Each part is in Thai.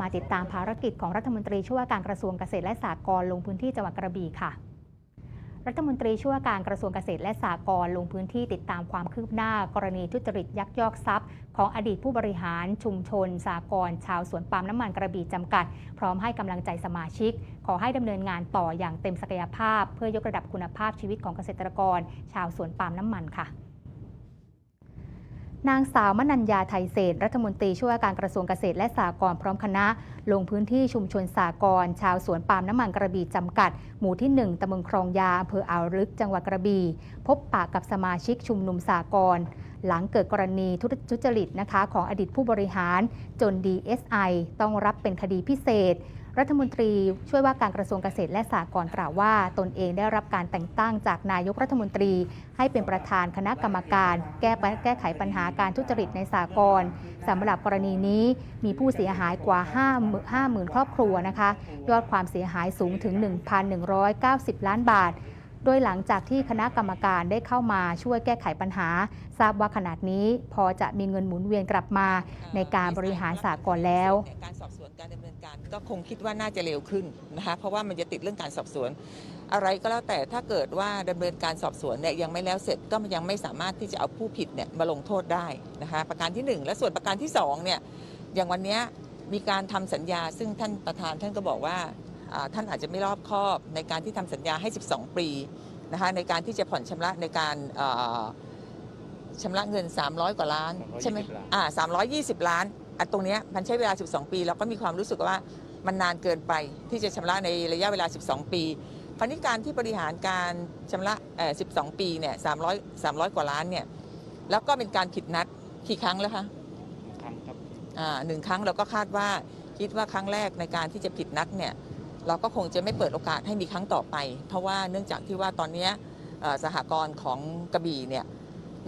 มาติดตามภารกิจของรัฐมนตรีช่วยว่าการกระทรวงเกษตรและสหกรณ์ลงพื้นที่จังหวัดกระบี่ค่ะ รัฐมนตรีช่วยว่าการกระทรวงเกษตรและสหกรณ์ลงพื้นที่ติดตามความคืบหน้า กรณีทุจริตยักยอกทรัพย์ ของอดีตผู้บริหารชุมชนสหกรณ์ชาวสวนปาล์มน้ำมันกระบี่จำกัด พร้อมให้กำลังใจสมาชิก ขอให้ดำเนินงานต่ออย่างเต็มศักยภาพ เพื่อยกระดับคุณภาพชีวิตของเกษตรกร ชาวสวนปาล์มน้ำมันค่ะ นางสาวมนัญญาไทยเศษรัฐมนตรีช่วยว่าการกระทรวงเกษตรและสหกรณ์พร้อมคณะ ลงพื้นที่ชุมชนสากรณ์ชาวสวนปาล์มน้ำมันกระบี่จำกัด หมู่ที่ 1ตำบลคลองยาอำเภออ่าวลึกจังหวัดกระบี่พบปะกับสมาชิกชุมนุมสากรณ์หลังเกิดกรณีทุจริตนะคะของอดีตผู้บริหารจน DSI ต้องรับเป็นคดีพิเศษ รัฐมนตรีช่วยว่าการกระทรวงเกษตรและสหกรณ์กล่าวว่า ตนเองได้รับการแต่งตั้งจากนายกรัฐมนตรี ให้เป็นประธานคณะกรรมการ แก้ปัญแก้ไขปัญหาการทุจริตในสากลสำหรับกรณีนี้มีผู้เสียหายกว่า5 50,000 ครอบครัวนะคะ ยอดความเสียหายสูงถึง 1,190 ล้านบาท ดยหลังจากที่คณะกรรมการได้เข้ามาช่วยแก้ไขปัญหา ทราบว่าขนาดนี้พอจะมีเงินหมุนเวียนกลับมาในการบริหารสากลแล้ว การสอบสวนการดำเนินการก็คงคิดว่าน่าจะเร็วขึ้นนะคะเพราะว่ามันจะติดเรื่องการสอบสวน อะไรก็แล้วแต่ถ้าเกิดว่าดำเนินการสอบสวนเนี่ยยังไม่แล้วเสร็จก็ยังไม่สามารถที่จะเอาผู้ผิดเนี่ยมาลงโทษได้นะคะประการที่ 1 และส่วนประการที่2เนี่ยอย่างวันเนี้ยมีการทำสัญญา ซึ่งท่านประธานท่านก็บอกว่าอ่า ท่านอาจจะไม่รอบคอบในการที่ทำสัญญาให้ 12 ปีนะคะในการที่จะผ่อนชำระในการเอ่อชำระเงิน 300 กว่าล้าน ใช่ไหม320ล้านอ่า320ล้านอันตรงเนี้ยมันใช้เวลา 12 ปี เราก็มีความรู้สึกว่ามันนานเกินไปที่จะชำระในระยะเวลา 12 ปีคราวนี้การที่บริหารการชำระเอ่อ12 ปีเนี่ย300 300 กว่าล้านเนี่ยแล้วก็เป็นการผิดนัดกี่ครั้งแล้วคะครั้งครับอ่าหนึ่งครั้งเราก็คาดว่าคิดว่าครั้งแรกในการที่จะผิดนัดเนี่ย เราก็คงจะไม่เปิดโอกาสให้มีครั้งต่อไป เพราะว่าเนื่องจากที่ว่าตอนนี้สหกรณ์ของกระบี่เนี่ย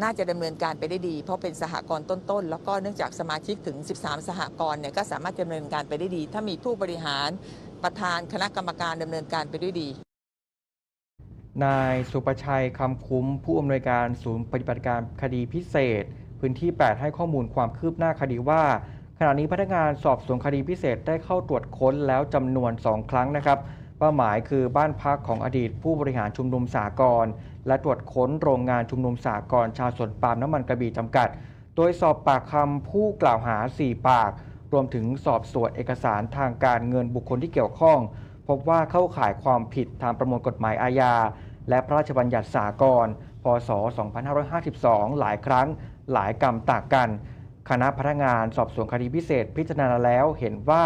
น่าจะดำเนินการไปได้ดี เพราะเป็นสหกรณ์ต้นๆ แล้วก็เนื่องจากสมาชิกถึง 13 สหกรณ์เนี่ยก็สามารถดำเนินการไปได้ดี ถ้ามีผู้บริหารประธานคณะกรรมการดำเนินการไปด้วยดี นายสุประชัยคำคุ้ม ผู้อำนวยการศูนย์ปฏิบัติการคดีพิเศษ พื้นที่ 8 ให้ข้อมูลความคืบหน้าคดีว่า ขณะนี้พนักงานสอบสวนคดีพิเศษได้เข้าตรวจค้นแล้วจำนวน 2 ครั้งนะครับเป้าหมายคือบ้านพักของอดีตผู้บริหารชุมนุมสากลและตรวจค้นโรงงานชุมนุมสากลชาวสวนปาล์มน้ำมันกระบี่จำกัด โดยสอบปากคำผู้กล่าวหา 4 ปาก รวมถึงสอบสวนเอกสารทางการเงินบุคคลที่เกี่ยวข้อง พบว่าเข้าข่ายความผิดทางประมวลกฎหมายอาญาและพระราชบัญญัติสากลพศ 2552 หลายครั้งหลายกรรมต่างกัน คณะพนักงานสอบสวนคดีพิเศษพิจารณาแล้วเห็นว่า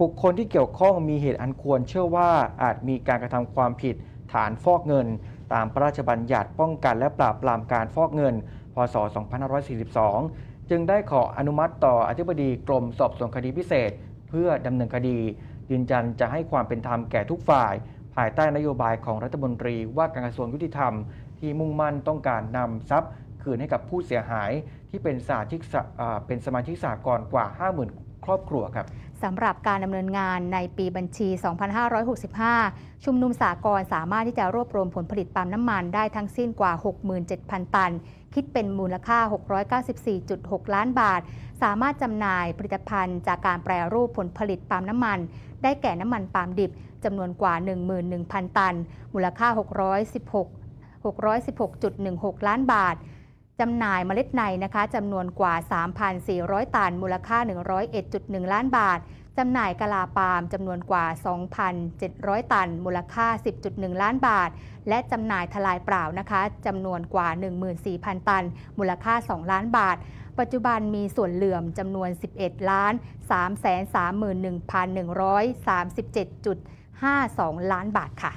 บุคคลที่เกี่ยวข้องมีเหตุอันควรเชื่อว่าอาจมีการกระทำความผิดฐานฟอกเงิน ตามพระราชบัญญัติป้องกันและปราบปรามการฟอกเงิน พศ 2542 จึงได้ขออนุมัติต่ออธิบดีกรมสอบสวนคดีพิเศษ เพื่อดำเนินคดี ยืนยันจะให้ความเป็นธรรมแก่ทุกฝ่าย ภายใต้นโยบายของรัฐมนตรีว่าการกระทรวงยุติธรรม ที่มุ่งมั่นต้องการนำทรัพย์ คืนให้กับผู้เสียหายที่เป็นสมาชิกสอ่าเป็นสมาชิกสากลกว่า 50,000 ครอบครัวครับ สำหรับการดำเนินงานในปีบัญชี 2565 ชุมนุมสากลสามารถที่จะรวบรวมผลผลิตปาล์มน้ำมันได้ทั้งสิ้นกว่า 67,000 ตัน คิดเป็นมูลค่า 694.6 ล้านบาท สามารถจำหน่ายผลิตภัณฑ์จากการแปรรูปผลผลิตปาล์มน้ำมัน ได้แก่น้ำมันปาล์มดิบจำนวนกว่า 11,000 ตัน มูลค่า 616 616.16 ล้านบาท จำหน่ายเมล็ดในนะคะจำนวนกว่า 3,400 ตัน มูลค่า 101.1 ล้านบาท จำหน่ายกะลาปาล์มจำนวนกว่า 2,700 ตัน มูลค่า 10.1 ล้านบาท และจำหน่ายทลายเปล่านะคะจำนวนกว่า 14,000 ตัน มูลค่า 2 ล้านบาท ปัจจุบันมีส่วนเหลื่อมจำนวน 11 ล้าน 331,137.52 ล้านบาทค่ะ